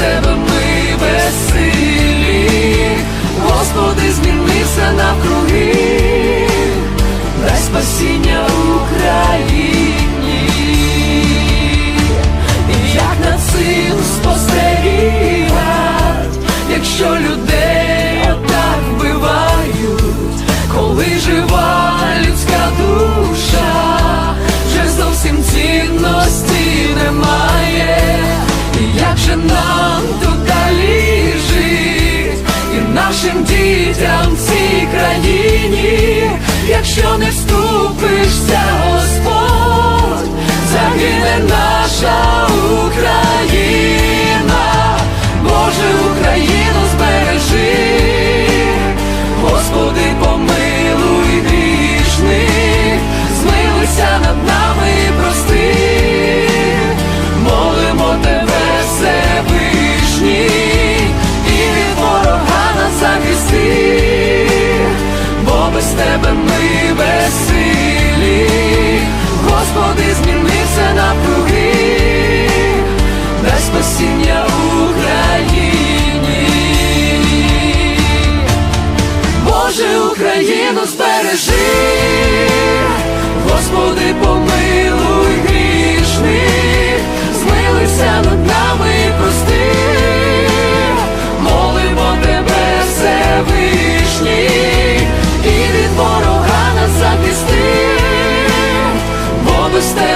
тебе ми безсилі, Господи, змінився навкруги, дай спасіння Україні, як на цим країні, якщо не вступишся, Україну збережи, Господи, помилуй грішних, змилися над нами прости, молимо тебе, Всевишній, і від ворога нас захисти, бо без тебе